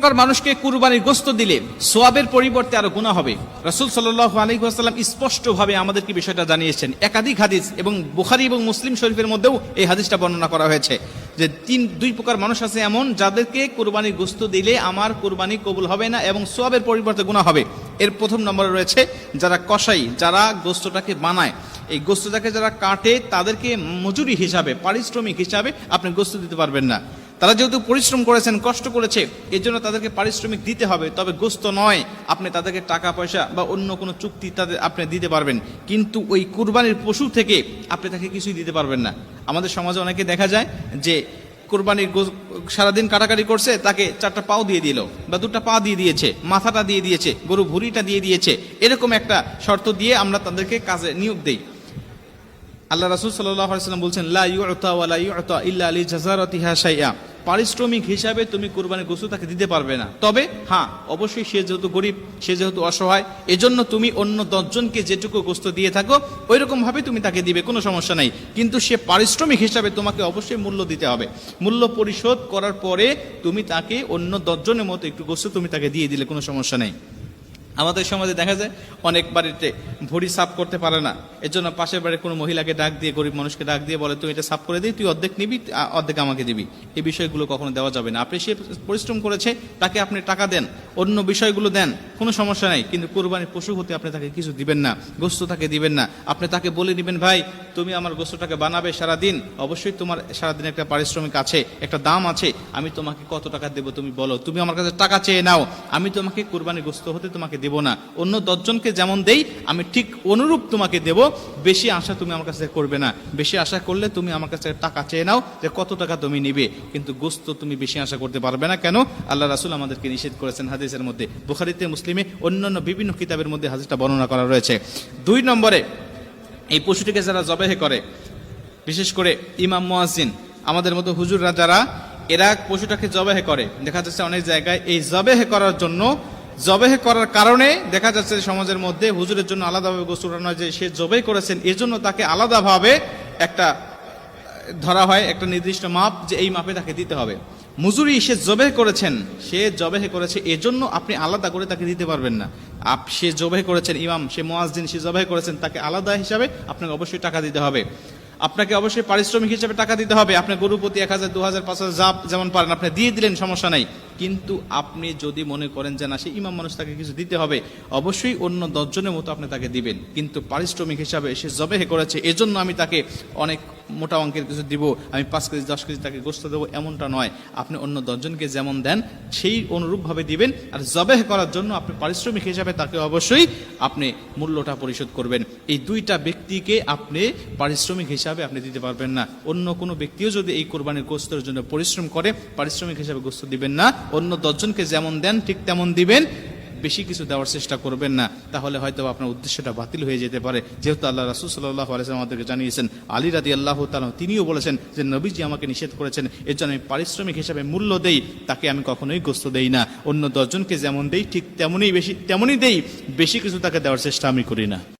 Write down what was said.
প্রকার মানুষকে কুরবানির গোস্ত দিলে সোয়াবের পরিবর্তে আরও গুণা হবে। রাসূল আলাইহি ওয়াসাল্লাম স্পষ্টভাবে আমাদেরকে বিষয়টা জানিয়েছেন। একাধিক হাদিস এবং বুখারী এবং মুসলিম শরীফের মধ্যেও এই হাদিসটা বর্ণনা করা হয়েছে যে তিন, দুই প্রকার মানুষ আছে এমন যাদেরকে কুরবানির গোস্ত দিলে আমার কুরবানি কবুল হবে না এবং সোয়াবের পরিবর্তে গুণা হবে। এর প্রথম নম্বরে রয়েছে যারা কসাই, যারা গোস্তটাকে বানায়। এই গোস্তটাকে যারা কাটে, তাদেরকে মজুরি হিসাবে, পারিশ্রমিক হিসাবে আপনি গোস্ত দিতে পারবেন না। তারা যেহেতু পরিশ্রম করেছেন, কষ্ট করেছে এর জন্য তাদেরকে পারিশ্রমিক দিতে হবে। তবে গোস্ত নয়, আপনি তাদেরকে টাকা, পয়সা বা অন্য কোনো চুক্তি তাদের আপনি দিতে পারবেন। কিন্তু ওই কুরবানির পশু থেকে আপনি তাকে কিছুই দিতে পারবেন না। আমাদের সমাজে অনেকে দেখা যায় যে কোরবানির সারাদিন কাটাকাটি করছে, তাকে চারটা পাও দিয়ে দিল বা দুটা পা দিয়ে দিয়েছে, মাথাটা দিয়ে দিয়েছে গরু ভুঁড়িটা দিয়ে দিয়েছে। এরকম একটা শর্ত দিয়ে আমরা তাদেরকে কাজে নিয়োগ দেই। আল্লাহ রাসূল সাল্লাম বলছেন, লা ইউতা ইল্লা আলি জাযারাতিহা শাইআ। পারিশ্রমিক হিসাবে তুমি কোরবানির গোসু তাকে দিতে পারবে না। তবে হ্যাঁ অবশ্যই সে যেহেতু গরিব, সে যেহেতু অসহায়, এজন্য তুমি অন্য দশজনকে যেটুকু গোস্ত দিয়ে থাকো ওই রকমভাবে তুমি তাকে দিবে, কোনো সমস্যা নাই। কিন্তু সে পারিশ্রমিক হিসাবে তোমাকে অবশ্যই মূল্য দিতে হবে। মূল্য পরিশোধ করার পরে তুমি তাকে অন্য দশজনের মতো একটু গোস্ত তুমি তাকে দিয়ে দিলে, কোনো সমস্যা নেই। আমাদের সমাজে দেখা যায় অনেক বাড়িতে ভুড়ি সাফ করতে পারে না। এর জন্য পাশের বাড়ির কোনো মহিলাকে ডাক দিয়ে, গরিব মানুষকে ডাক দিয়ে বলে তুই এটা সাফ করে দিই, তুই অর্ধেক নিবি অর্ধেক আমাকে দিবি। এই বিষয়গুলো কখনো দেওয়া যাবে না। আপনি সে পরিশ্রম করেছে, তাকে আপনি টাকা দেন, অন্য বিষয়গুলো দেন, কোনো সমস্যা নাই। কিন্তু কোরবানির পশু হতে আপনি তাকে কিছু দিবেন না, গোস্ত তাকে দিবেন না। আপনি তাকে বলে দিবেন ভাই, তুমি আমার গোস্তটাকে বানাবে সারাদিন, অবশ্যই তোমার সারাদিন একটা পারিশ্রমিক আছে, একটা দাম আছে, আমি তোমাকে কত টাকা দেবো তুমি বলো। তুমি আমার কাছে টাকা চেয়ে নাও, আমি তোমাকে কোরবানি গোস্ত হতে তোমাকে দেবো না। অন্য দশজনকে যেমন দেই, আমি ঠিক অনুরূপ তোমাকে দেব। বেশি আশা তুমি আমার কাছে করবে না। বেশি আশা করলে তুমি আমার কাছে টাকা চেয়ে নাও যে কত টাকা তুমি নিবে। কিন্তু গোস্ত তুমি বেশি আশা করতে পারবে না। কেন? আল্লাহ রাসুল আমাদেরকে নিষেধ করেছেন হাদিসের মধ্যে। বুখারিতে, মুসলিমে অন্যান্য বিভিন্ন কিতাবের মধ্যে হাদিসটা বর্ণনা করা রয়েছে। দুই নম্বরে, এই পশুটিকে যারা জবেহে করে, বিশেষ করে ইমাম মুয়াজ্জিন, আমাদের মতো হুজুররা যারা, এরা পশুটাকে জবেহে করে। দেখা যাচ্ছে অনেক জায়গায় এই জবেহে করার জন্য জবেহে করার কারণে দেখা যাচ্ছে সমাজের মধ্যে হুজুরের জন্য আলাদাভাবে গোসল নয় যে সে জবে করেছেন, এজন্য তাকে আলাদাভাবে একটা, ধরা হয় একটা নির্দিষ্ট মাপ যে এই মাপে তাকে দিতে হবে। মুজুরি সে জবে করেছেন, সে জবেহে করেছে এজন্য আপনি আলাদা করে তাকে দিতে পারবেন না। আপ, সে জবে করেছেন ইমাম, সে মোয়াজদিন সে জবে করেছেন, তাকে আলাদা হিসাবে আপনাকে অবশ্যই টাকা দিতে হবে। আপনাকে অবশ্যই পারিশ্রমিক হিসেবে টাকা দিতে হবে। আপনি গরু প্রতি এক হাজার, দু হাজার, পাঁচ হাজার যা যেমন পারেন, আপনি দিয়ে দিলেন, সমস্যা নাই। কিন্তু আপনি যদি মনে করেন যে না, সে ইমাম মানুষ তাকে কিছু দিতে হবে, অবশ্যই অন্য দশজনের মতো আপনি তাকে দিবেন। কিন্তু পারিশ্রমিক হিসাবে সে জবেহে করেছে, এজন্য আমি তাকে অনেক মোটা অঙ্কের কিছু দিব, আমি পাঁচ কেজি, দশ কেজি তাকে গোস্ত দেবো, এমনটা নয়। আপনি অন্য দশজনকে যেমন দেন, সেই অনুরূপভাবে দিবেন। আর জবেহ করার জন্য আপনি পারিশ্রমিক হিসাবে তাকে অবশ্যই আপনি মূল্যটা পরিশোধ করবেন। এই দুইটা ব্যক্তিকে আপনি পারিশ্রমিক হিসাবে আপনি দিতে পারবেন না। অন্য কোনো ব্যক্তিও যদি এই কোরবানির গোস্তের জন্য পরিশ্রম করে, পারিশ্রমিক হিসাবে গোস্ত দিবেন না। অন্য দশজনকে যেমন দেন, ঠিক তেমন দিবেন। বেশি কিছু দেওয়ার চেষ্টা করবেন না। তাহলে হয়তো আপনার উদ্দেশ্যটা বাতিল হয়ে যেতে পারে। যেহেতু আল্লাহ রাসুল সাল্লাহ আলাইসলাম আমাদেরকে জানিয়েছেন, আলী রাদি আল্লাহ তালা তিনিও বলেছেন যে, নবীজি আমাকে নিষেধ করেছেন, এর জন্য আমি পারিশ্রমিক হিসাবে মূল্য দেই, তাকে আমি কখনোই গোস্ত দেই না। অন্য দশজনকে যেমন দেই, ঠিক তেমনই বেশি, তেমনই দেই, বেশি কিছু তাকে দেওয়ার চেষ্টা আমি করি না।